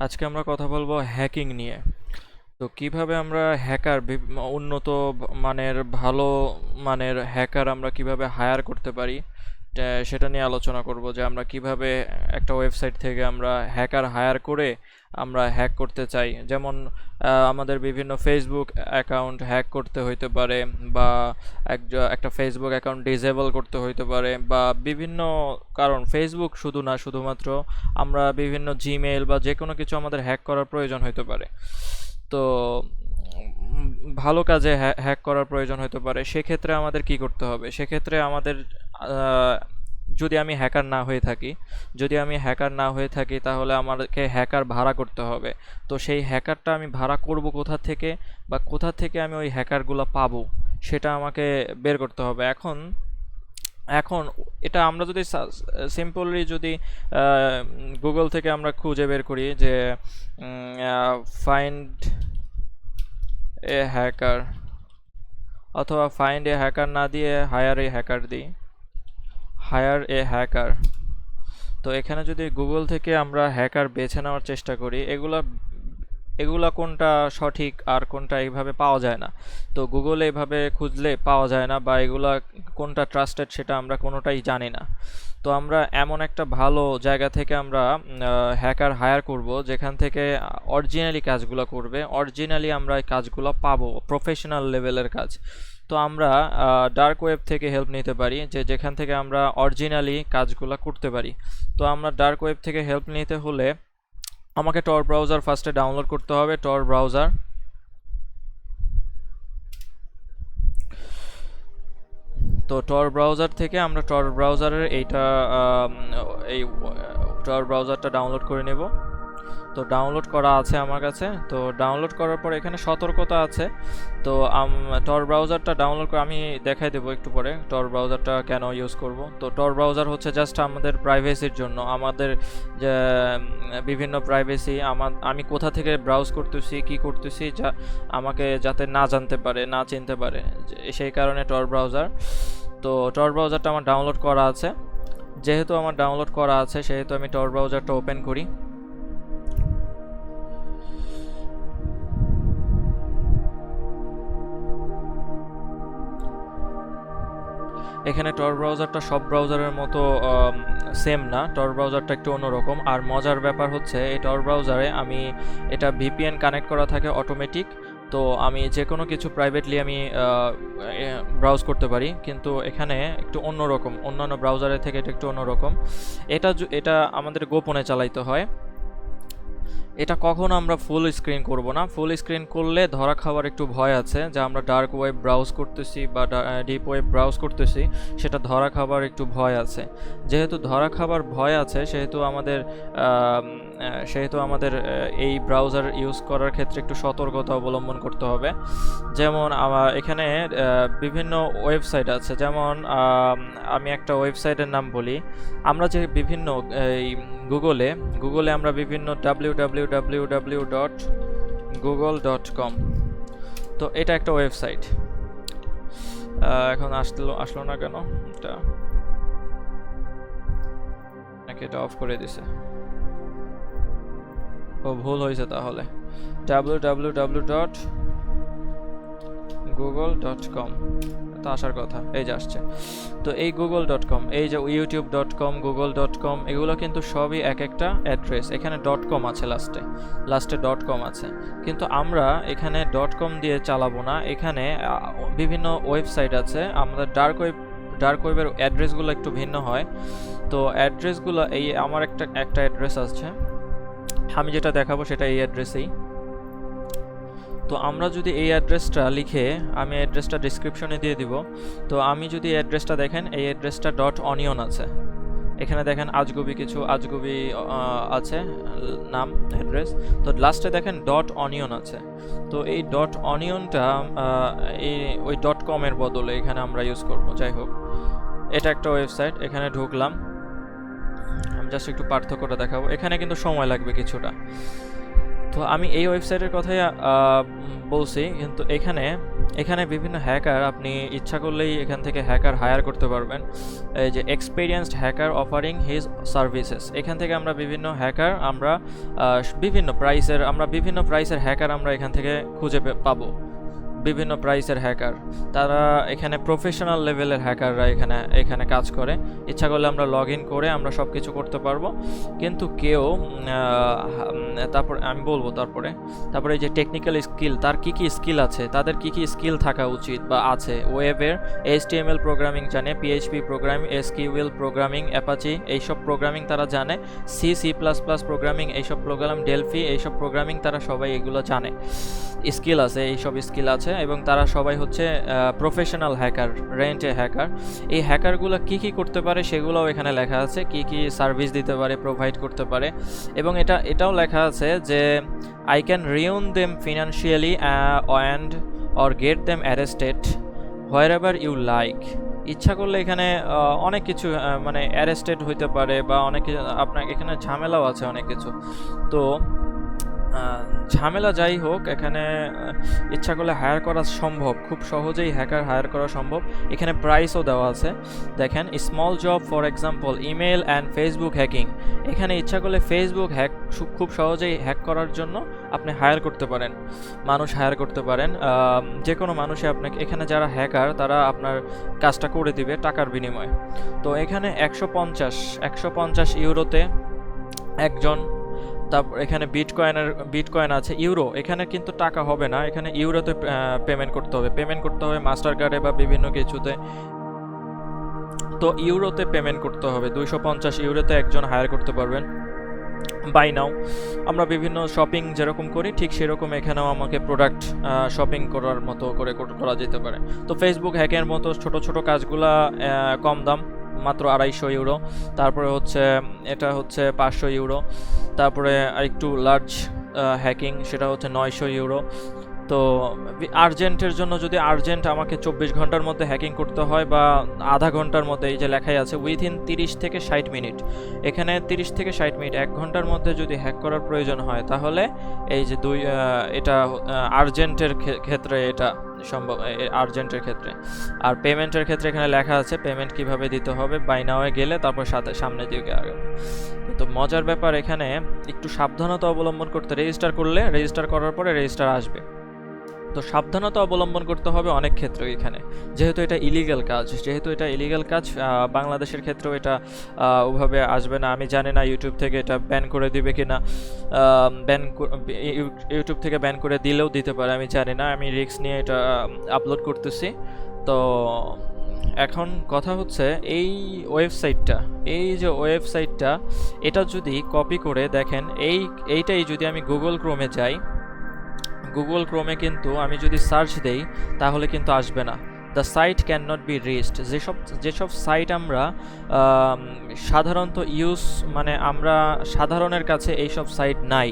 আজকে আমরা কথা বলব হ্যাকিং নিয়ে। তো কীভাবে আমরা হ্যাকার উন্নত মানের ভালো মানের হ্যাকার আমরা কীভাবে হায়ার করতে পারি? সেটা নিয়ে আলোচনা করব যে আমরা কীভাবে একটা ওয়েবসাইট থেকে আমরা হ্যাকার হায়ার করে আমরা হ্যাক করতে চাই। যেমন আমাদের বিভিন্ন ফেসবুক অ্যাকাউন্ট হ্যাক করতে হইতে পারে বা এক- একটা ফেসবুক অ্যাকাউন্ট ডিসেবল করতে হইতে পারে বা বিভিন্ন কারণ। ফেসবুক শুধু না, শুধুমাত্র আমরা বিভিন্ন জিমেইল বা যে কোনো কিছু আমাদের হ্যাক করার প্রয়োজন হতে পারে। তো ভালো কাজে হ্যাক করার প্রয়োজন হতে পারে। সেক্ষেত্রে আমাদের কি করতে হবে? সেক্ষেত্রে আমাদের যদি আমি হ্যাকার না হয়ে থাকি, যদি আমি হ্যাকার না হয়ে থাকি, তাহলে আমাকে হ্যাকার ভাড়া করতে হবে। তো সেই হ্যাকারটা আমি ভাড়া করব কোথা থেকে বা কোথা থেকে আমি ওই হ্যাকারগুলো পাবো, সেটা আমাকে বের করতে হবে। এখন এখন এটা আমরা যদি সিম্পলি যদি গুগল থেকে আমরা খুঁজে বের করি যে ফাইন্ড এ হ্যাকার অথবা ফাইন্ড এ হ্যাকার না দিয়ে হায়ার এ হ্যাকার দিই। হায়ার এ হ্যাকার তো এখানে যদি গুগল থেকে আমরা হ্যাকার বেছে নেওয়ার চেষ্টা করি, এগুলা এগুলা কোনটা সঠিক আর কোনটা এইভাবে পাওয়া যায় না। তো গুগলে এভাবে খুঁজলে পাওয়া যায় না বা এগুলা কোনটা ট্রাস্টেড সেটা আমরা কোনোটাই জানি না। তো আমরা এমন একটা ভালো জায়গা থেকে আমরা হ্যাকার হায়ার করব যেখান থেকে অরিজিনালি কাজগুলো করবে। অরিজিনালি আমরা এই কাজগুলো পাবো প্রফেশনাল লেভেলের কাজ। তো আমরা ডার্ক ওয়েব থেকে হেল্প নিতে পারি, যে যেখান থেকে আমরা অরিজিনালি কাজগুলো করতে পারি। তো আমরা ডার্ক ওয়েব থেকে হেল্প নিতে হলে আমাকে টর ব্রাউজার ফার্স্টে ডাউনলোড করতে হবে টর ব্রাউজার তো টর ব্রাউজার থেকে আমরা টর ব্রাউজারের এইটা এই টর ব্রাউজারটা ডাউনলোড করে নেব। তো ডাউনলোড করা আছে আমার কাছে। তো ডাউনলোড করার পর এখানে সতর্কতা আছে। তো টর ব্রাউজারটা ডাউনলোড করে আমি দেখাই দেবো একটু পরে টর ব্রাউজারটা কেন ইউজ করব। তো টর ব্রাউজার হচ্ছে জাস্ট আমাদের প্রাইভেসির জন্য। আমাদের যে বিভিন্ন প্রাইভেসি আমার, আমি কোথা থেকে ব্রাউজ করতেছি, কি করতেছি, যা, আমাকে যাতে না জানতে পারে, না চিনতে পারে সেই কারণে টর ব্রাউজার তো টর ব্রাউজারটা আমার ডাউনলোড করা আছে। যেহেতু আমার ডাউনলোড করা আছে, সেহেতু আমি টর ব্রাউজারটা ওপেন করি। এখানে টর ব্রাউজারটা সব ব্রাউজারের মতো সেম না। টর ব্রাউজারটা একটু অন্যরকম। আর মজার ব্যাপার হচ্ছে, এই টর ব্রাউজারে আমি এটা ভিপিএন কানেক্ট করা থাকে অটোমেটিক তো আমি যে কোনো কিছু প্রাইভেটলি আমি ব্রাউজ করতে পারি। কিন্তু এখানে একটু অন্যরকম। অন্যান্য ব্রাউজারের থেকে এটা একটু অন্যরকম। এটা এটা আমাদের গোপনে চালাইতে হয়। এটা কখনো আমরা ফুল স্ক্রিন করব না। ফুল স্ক্রিন করলে ধরা খাওয়ার একটু ভয় আছে, যে আমরা ডার্ক ওয়েব ব্রাউজ করতেছি বা ডিপ ওয়েব ব্রাউজ করতেছি, সেটা ধরা খাবার একটু ভয় আছে। যেহেতু ধরা খাবার ভয় আছে, সেহেতু আমাদের সেহেতু আমাদের এই ব্রাউজার ইউজ করার ক্ষেত্রে একটু সতর্কতা অবলম্বন করতে হবে। যেমন এখানে বিভিন্ন ওয়েবসাইট আছে। যেমন, আমি একটা ওয়েবসাইটের নাম বলি। আমরা যে বিভিন্ন, এই গুগলে গুগলে আমরা বিভিন্ন W dot Google dot com তো এটা একটা ওয়েবসাইট এখন আসলো আসলো না কেন? এটা এটা অফ করে দিছে। ও, ভুল হয়েছে তাহলে। W W W dot Google dot com তো আসার কথা, এই যে আসছে। তো এই গুগল ডট কম এই যে YouTube dot com Google dot com এগুলো কিন্তু সবই এক একটা অ্যাড্রেস এখানে. ডট কম আছে লাস্টে লাস্টে ডট কম আছে। কিন্তু আমরা এখানে. ডট কম দিয়ে চালাবো না। এখানে বিভিন্ন ওয়েবসাইট আছে। আমাদের ডার্ক ওয়েব ডার্ক ওয়েবের অ্যাড্রেসগুলো একটু ভিন্ন হয়। তো অ্যাড্রেসগুলো এই আমার একটা একটা অ্যাড্রেস আছে আমি যেটা দেখাবো সেটা এই অ্যাড্রেসেই তো আমরা যদি এই অ্যাড্রেসটা লিখে আমি অ্যাড্রেসটা ডিসক্রিপশনে দিয়ে দিব। তো আমি যদি অ্যাড্রেসটা দেখেন, এই অ্যাড্রেসটা ডট অনিয়ন আছে। এখানে দেখেন আজগুবি কিছু, আজগুবি আছে, নাম অ্যাড্রেস তো লাস্টে দেখেন ডট অনিয়ন আছে। তো এই ডট অনিয়নটা এই, ওই ডট কমের বদলে এখানে আমরা ইউজ করব। যাই হোক, এটা একটা ওয়েবসাইট এখানে ঢুকলাম। জাস্ট একটু পার্থক্যটা দেখাবো। এখানে কিন্তু সময় লাগবে কিছুটা। তো আমি এই ওয়েবসাইটের কথাই বলছি, কিন্তু এখানে এখানে বিভিন্ন হ্যাকার, আপনি ইচ্ছা করলেই এখান থেকে হ্যাকার হায়ার করতে পারবেন। এই যে experienced hacker offering his services এখান থেকে আমরা বিভিন্ন হ্যাকার, আমরা বিভিন্ন প্রাইসের আমরা বিভিন্ন প্রাইসের হ্যাকার আমরা এখান থেকে খুঁজে পাবো। বিভিন্ন প্রাইসের হ্যাকার তারা এখানে প্রফেশনাল লেভেলের হ্যাকাররা এখানে এখানে কাজ করে। ইচ্ছা করলে আমরা লগ ইন করে আমরা সব কিছু করতে পারব। কিন্তু কেউ তারপর আমি বলব তারপরে তারপরে যে টেকনিক্যাল স্কিল তার কি কি স্কিল আছে? তাদের কি কি স্কিল থাকা উচিত বা আছে? ওয়েবের এইচটিএমএল প্রোগ্রামিং জানে PHP programming SQL programming Apache এইসব প্রোগ্রামিং তারা জানে। C C plus plus programming এইসব প্রোগ্রাম ডেলফি এইসব প্রোগ্রামিং তারা সবাই এগুলো জানে। স্কিল আছে, এইসব স্কিল আছে। এবং তারা সবাই হচ্ছে প্রফেশনাল হ্যাকার রেন্টে হ্যাকার এই হ্যাকারগুলো কি কি করতে পারে সেগুলোও এখানে লেখা আছে। কি কি সার্ভিস দিতে পারে প্রোভাইড করতে পারে। এবং এটা, এটাও লেখা আছে যে I can ruin them financially and or get them arrested wherever you like ইচ্ছা করলে এখানে অনেক কিছু মানে অ্যারেস্টেড হইতে পারে বা অনেক আপনার এখানে ঝামেলাও আছে অনেক কিছু। তো ঝামেলা যাই হোক, এখানে ইচ্ছা করলে হায়ার করা সম্ভব। খুব সহজেই হ্যাকার হায়ার করা সম্ভব। এখানে প্রাইসও দেওয়া আছে। দেখেন small job for example email and Facebook hacking এখানে ইচ্ছা করলে ফেসবুক হ্যাক খুব সহজেই হ্যাক করার জন্য আপনি হায়ার করতে পারেন। মানুষ হায়ার করতে পারেন। যে কোনো মানুষে আপনাকে, এখানে যারা হ্যাকার তারা আপনার কাজটা করে দিবে টাকার বিনিময়ে। তো এখানে একশো পঞ্চাশ একশো পঞ্চাশ ইউরোতে একজন তারপর এখানে বিটকয়েনের বিটকয়েন আছে ইউরো এখানে কিন্তু টাকা হবে না, এখানে ইউরোতে পেমেন্ট করতে হবে পেমেন্ট করতে হবে মাস্টার কার্ডে বা বিভিন্ন কিছুতে। তো ইউরোতে পেমেন্ট করতে হবে, দুইশো পঞ্চাশ ইউরোতে একজন হায়ার করতে পারবেন বাই নাও আমরা বিভিন্ন শপিং যেরকম করি, ঠিক সেরকম এখানেও আমাকে প্রোডাক্ট শপিং করার মতো করে করা যেতে পারে। তো ফেসবুক হ্যাকের মতো ছোট ছোট কাজগুলা কম দাম। মাত্র আড়াইশো ইউরো। তারপরে হচ্ছে, এটা হচ্ছে পাঁচশো ইউরো। তারপরে আরেকটু লার্জ হ্যাকিং সেটা হচ্ছে নয়শো ইউরো। তো আর্জেন্টের জন্য যদি আর্জেন্ট আমাকে চব্বিশ ঘণ্টার মধ্যে হ্যাকিং করতে হয় বা আধা ঘণ্টার মধ্যে, এই যে লেখাই আছে উইথিন তিরিশ থেকে ষাট মিনিট। এখানে তিরিশ থেকে ষাট মিনিট, এক ঘণ্টার মধ্যে যদি হ্যাক করার প্রয়োজন হয়, তাহলে এই যে দুই এটা আর্জেন্টের ক্ষেত্রে এটা সম্ভব আর্জেন্টের ক্ষেত্রে। আর পেমেন্টের ক্ষেত্রে এখানে লেখা আছে পেমেন্ট কীভাবে দিতে হবে বাইনাওয়ে গেলে তারপর সাথে সামনে দিকে আগে তো মজার ব্যাপার এখানে একটু সাবধানতা অবলম্বন করতে রেজিস্টার করলে রেজিস্টার করার পরে রেজিস্টার আসবে। তো সাবধানতা অবলম্বন করতে হবে অনেক ক্ষেত্রে এখানে। যেহেতু এটা ইলিগাল কাজ, যেহেতু এটা ইলিগাল কাজ বাংলাদেশের ক্ষেত্রেও এটা ওভাবে আসবে না। আমি জানি না ইউটিউব থেকে এটা ব্যান করে দিবে কি না ব্যান ইউটিউব থেকে ব্যান করে দিলেও দিতে পারে, আমি জানি না। আমি রিস্ক নিয়ে এটা আপলোড করতেছি। তো এখন কথা হচ্ছে, এই ওয়েবসাইটটা এই যে ওয়েবসাইটটা এটা যদি কপি করে দেখেন, এই, এইটাই যদি আমি গুগল ক্রোমে যাই গুগল ক্রোমে কিন্তু আমি যদি সার্চ দেই, তাহলে কিন্তু আসবে না। The site can not be reached যেসব যেসব সাইট আমরা সাধারণত ইউজ মানে আমরা সাধারণের কাছে এইসব সাইট নাই।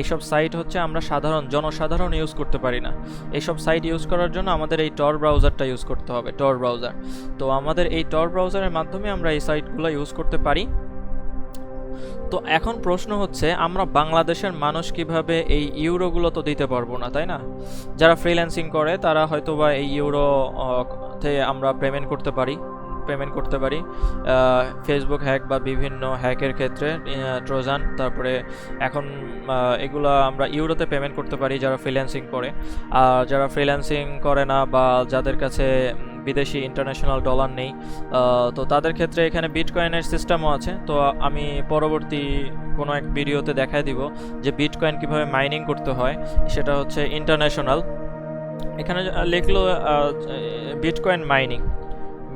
এইসব সাইট হচ্ছে আমরা সাধারণ, জনসাধারণ ইউজ করতে পারি না। এইসব সাইট ইউজ করার জন্য আমাদের এই টর ব্রাউজারটা ইউজ করতে হবে টর ব্রাউজার তো আমাদের এই টর ব্রাউজারের মাধ্যমে আমরা এই সাইটগুলো ইউজ করতে পারি। তো এখন প্রশ্ন হচ্ছে, আমরা বাংলাদেশের মানুষ কীভাবে এই ইউরোগুলো তো দিতে পারব না, তাই না? যারা ফ্রিল্যান্সিং করে, তারা হয়তো বা এই ইউরো তে আমরা পেমেন্ট করতে পারি পেমেন্ট করতে পারি। ফেসবুক হ্যাক বা বিভিন্ন হ্যাকের ক্ষেত্রে ট্রোজান তারপরে এখন এগুলো আমরা ইউরোতে পেমেন্ট করতে পারি যারা ফ্রিল্যান্সিং করে। আর যারা ফ্রিল্যান্সিং করে না বা যাদের কাছে বিদেশি ইন্টারন্যাশনাল ডলার নেই। তো তাদের ক্ষেত্রে এখানে বিটকয়েনের সিস্টেমও আছে। তো আমি পরবর্তী কোনো এক ভিডিওতে দেখায় দিব যে বিটকয়েন কীভাবে মাইনিং করতে হয়। সেটা হচ্ছে ইন্টারন্যাশনাল এখানে লিখলো বিটকয়েন মাইনিং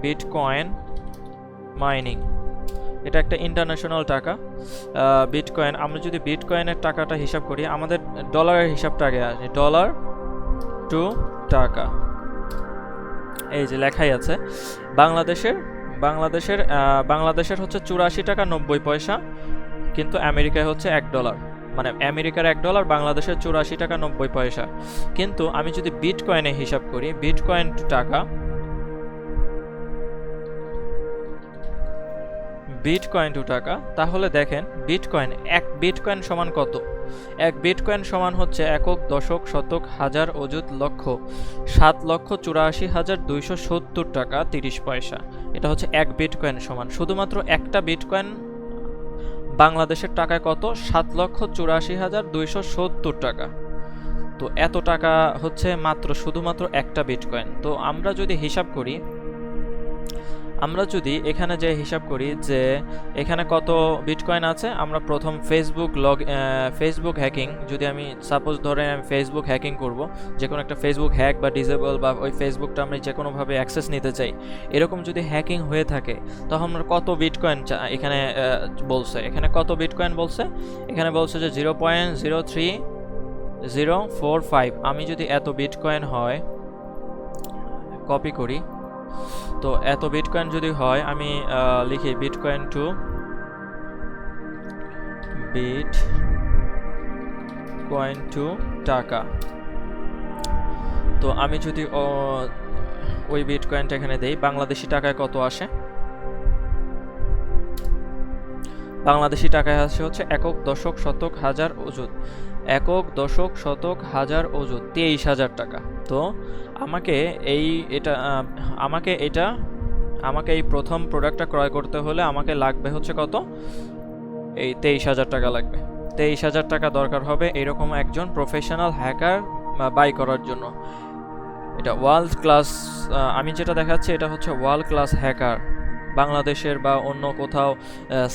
বিটকয়েন মাইনিং এটা একটা ইন্টারন্যাশনাল টাকা। বিটকয়েন আমরা যদি বিটকয়েনের টাকাটা হিসাব করি, আমাদের ডলারের হিসাবটা আগে আসে। ডলার টু টাকা। এই যে লেখাই আছে, বাংলাদেশের বাংলাদেশের বাংলাদেশের হচ্ছে চুরাশি টাকা নব্বই পয়সা, কিন্তু আমেরিকায় হচ্ছে এক ডলার। মানে আমেরিকার এক ডলার, বাংলাদেশের চুরাশি টাকা নব্বই পয়সা। কিন্তু আমি যদি বিটকয়েনে হিসাব করি বিট কয়েন টাকা বিট কয়েন টু টাকা, তাহলে দেখেন বিট কয়েন এক বিট কয়েন সমান কত? এক বিটকয়েন সমান হচ্ছে একক, দশক, শতক, হাজার, অযুত, লক্ষ। সাত লক্ষ, চুরাশি হাজার, দুইশো সত্তর টাকা, তিরিশ পয়সা। এটা হচ্ছে এক বিটকয়েন সমান। শুধুমাত্র একটা বিটকয়েন বাংলাদেশের টাকায় কত? সাত লক্ষ, চুরাশি হাজার, দুইশো সত্তর টাকা। তো এত টাকা হচ্ছে মাত্র শুধুমাত্র একটা বিটকয়েন। তো আমরা যদি হিসাব করি আমরা যদি এখানে যে হিসাব করি যে এখানে কত বিটকয়েন আছে, আমরা প্রথম ফেসবুক লগ ফেসবুক হ্যাকিং যদি আমি সাপোজ ধরে আমি ফেসবুক হ্যাকিং করব যে কোনো একটা ফেসবুক হ্যাক বা ডিজেবল বা ওই ফেসবুকটা আমি যে কোনোভাবে অ্যাক্সেস নিতে চাই, এরকম যদি হ্যাকিং হয়ে থাকে, তখন আমরা কত বিটকয়েন এখানে বলছে, এখানে কত বিটকয়েন বলছে? এখানে বলছে যে zero point zero three zero four five আমি যদি এত বিটকয়েন হয় কপি করি তো এত বিটকয়েন যদি হয়, আমি লিখি bitcoin to bitcoin to টাকা। তো আমি যদি ওই বিটকয়েনটা এখানে দেই, বাংলাদেশি টাকায় কত আসে? বাংলাদেশি টাকায় আসে হচ্ছে একক, দশক, শতক, হাজার অযুত একক, দশক, শতক, হাজার অযুত তেইশ হাজার টাকা। তো আমাকে এই এটা আমাকে এটা, আমাকে এই প্রথম প্রোডাক্টটা ক্রয় করতে হলে আমাকে লাগবে হচ্ছে কত? এই তেইশ হাজার টাকা লাগবে। তেইশ হাজার টাকা দরকার হবে এরকম একজন প্রফেশনাল হ্যাকার বাই করার জন্য। এটা ওয়ার্ল্ড ক্লাস আমি যেটা দেখাচ্ছি এটা হচ্ছে ওয়ার্ল্ড ক্লাস হ্যাকার বাংলাদেশের বা অন্য কোথাও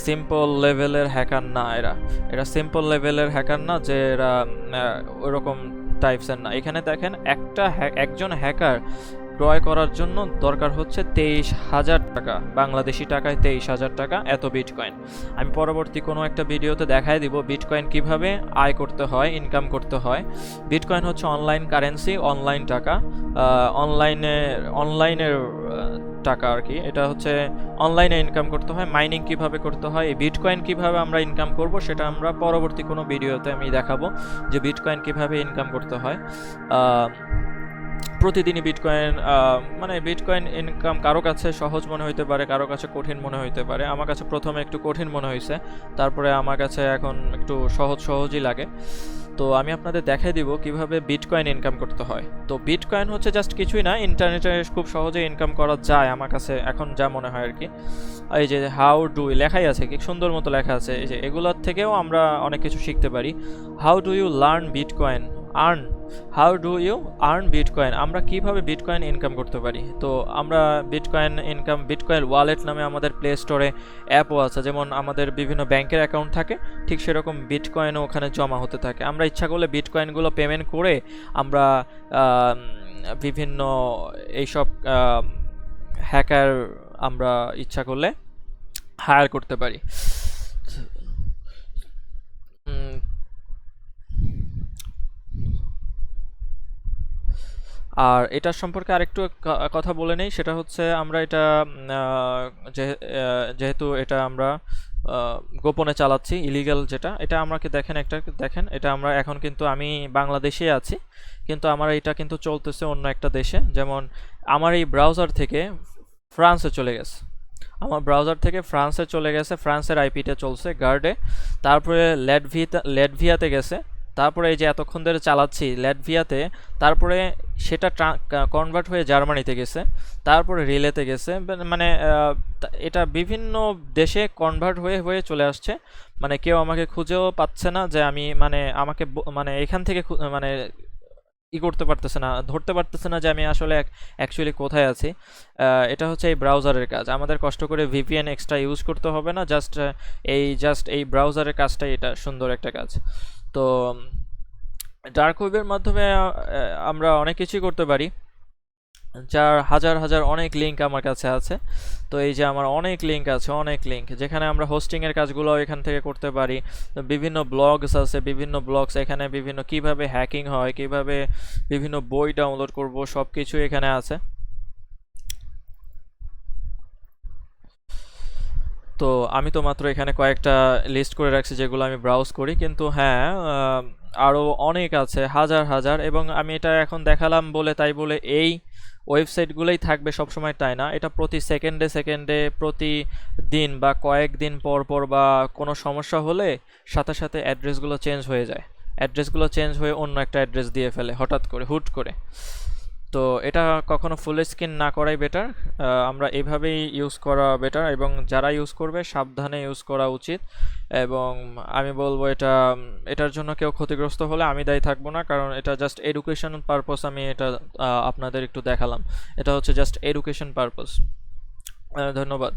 সিম্পল লেভেলের হ্যাকার না এরা। এরা সিম্পল লেভেলের হ্যাকার না যে এরা ওরকম টাইপসের না। এখানে দেখেন একটা একজন হ্যাকার ক্রয় করার জন্য দরকার হচ্ছে তেইশ হাজার টাকা। বাংলাদেশি টাকায় তেইশ হাজার টাকা, এত বিটকয়েন আমি পরবর্তী কোনো একটা ভিডিওতে দেখাই দিব বিটকয়েন কীভাবে আয় করতে হয় ইনকাম করতে হয়। বিটকয়েন হচ্ছে অনলাইন কারেন্সি অনলাইন টাকা। অনলাইনে অনলাইনের টাকা আর কি। এটা হচ্ছে অনলাইনে ইনকাম করতে হয় মাইনিং কীভাবে করতে হয়, এই বিটকয়েন কীভাবে আমরা ইনকাম করব সেটা আমরা পরবর্তী কোনো ভিডিওতে আমি দেখাবো যে বিটকয়েন কীভাবে ইনকাম করতে হয়। প্রতিদিনই বিটকয়েন মানে বিটকয়েন ইনকাম কারও কাছে সহজ মনে হইতে পারে, কারও কাছে কঠিন মনে হইতে পারে। আমার কাছে প্রথমে একটু কঠিন মনে হয়েছে তারপরে আমার কাছে এখন একটু সহজ সহজই লাগে। তো আমি আপনাদের দেখাই দিব কীভাবে বিটকয়েন ইনকাম করতে হয়। তো বিটকয়েন হচ্ছে জাস্ট কিছুই না ইন্টারনেটে খুব সহজে ইনকাম করা যায় আমার কাছে এখন যা মনে হয় আর কি এই যে হাউ ডু লেখাই আছে কি, সুন্দর মতো লেখা আছে। এই যে এগুলোর থেকেও আমরা অনেক কিছু শিখতে পারি। How do you learn bitcoin earn how do you earn bitcoin আমরা কীভাবে বিটকয়েন ইনকাম করতে পারি? তো আমরা বিটকয়েন ইনকাম বিটকয়েন ওয়ালেট নামে আমাদের প্লে স্টোরে অ্যাপও আছে। যেমন আমাদের বিভিন্ন ব্যাংকের অ্যাকাউন্ট থাকে, ঠিক সেরকম বিটকয়েনও ওখানে জমা হতে থাকে। আমরা ইচ্ছা করলে বিটকয়েনগুলো পেমেন্ট করে আমরা বিভিন্ন এইসব হ্যাকার আমরা ইচ্ছা করলে হায়ার করতে পারি। আর এটার সম্পর্কে আরেকটু কথা বলে নেই। সেটা হচ্ছে আমরা এটা যেহেতু এটা আমরা গোপনে চালাচ্ছি ইলিগাল যেটা, এটা আমাকে দেখেন একটা, দেখেন, এটা আমরা এখন কিন্তু আমি বাংলাদেশে আছি। কিন্তু আমার এটা কিন্তু চলতেছে অন্য একটা দেশে। যেমন আমার এই ব্রাউজার থেকে ফ্রান্সে চলে গেছে। আমার ব্রাউজার থেকে ফ্রান্সে চলে গেছে ফ্রান্সের আইপিতে চলছে গার্ডে তারপরে ল্যাটভিয়াতে ল্যাটভিয়াতে গেছে। তারপরে এই যে এতক্ষণ ধরে চালাচ্ছি ল্যাটভিয়াতে, তারপরে সেটা কনভার্ট হয়ে জার্মানিতে গেছে, তারপরে রিলেতে গেছে মানে এটা বিভিন্ন দেশে কনভার্ট হয়ে হয়ে চলে আসছে। মানে কেউ আমাকে খুঁজেও পাচ্ছে না যে আমি মানে আমাকে মানে এখান থেকে মানে ই করতে পারতেছে না, ধরতে পারতেছে না যে আমি আসলে অ্যাকচুয়ালি কোথায় আছি। এটা হচ্ছে এই ব্রাউজারের কাজ। আমাদের কষ্ট করে ভিপিএন এক্সট্রা ইউজ করতে হবে না জাস্ট এই জাস্ট এই ব্রাউজারের কাজটাই এটা সুন্দর একটা কাজ। তো ডার্ক ওয়েবের মাধ্যমে আমরা অনেক কিছুই করতে পারি। যার হাজার হাজার অনেক লিঙ্ক আমার কাছে আছে। তো এই যে আমার অনেক লিঙ্ক আছে, অনেক লিঙ্ক যেখানে আমরা হোস্টিংয়ের কাজগুলো এখান থেকে করতে পারি। বিভিন্ন ব্লগস আছে, বিভিন্ন ব্লগস এখানে বিভিন্ন কীভাবে হ্যাকিং হয়, কীভাবে বিভিন্ন বই ডাউনলোড করব সব কিছু এখানে আছে। তো আমি তো মাত্র এখানে কয়েকটা লিস্ট করে রাখছি যেগুলো আমি ব্রাউজ করি। কিন্তু হ্যাঁ আরও অনেক আছে, হাজার হাজার। এবং আমি এটা এখন দেখালাম বলে, তাই বলে এই ওয়েবসাইটগুলোই থাকবে সবসময় তাই না? এটা প্রতি সেকেন্ডে সেকেন্ডে, প্রতি দিন বা কয়েকদিন পর পর বা কোনো সমস্যা হলে সাথে সাথে অ্যাড্রেসগুলো চেঞ্জ হয়ে যায়। অ্যাড্রেসগুলো চেঞ্জ হয়ে অন্য একটা অ্যাড্রেস দিয়ে ফেলে, হঠাৎ করে, হুট করে। তো এটা কখনো ফুল স্ক্রিন না করাই বেটার আমরা এভাবেই ইউজ করা বেটার এবং যারা ইউজ করবে সাবধানে ইউজ করা উচিত এবং আমি বলব এটা, এটার জন্য কেউ ক্ষতিগ্রস্ত হলে আমি দায়ী থাকব না কারণ এটা জাস্ট এডুকেশন পারপস আমি এটা আপনাদের একটু দেখালাম। এটা হচ্ছে জাস্ট এডুকেশন পারপস ধন্যবাদ।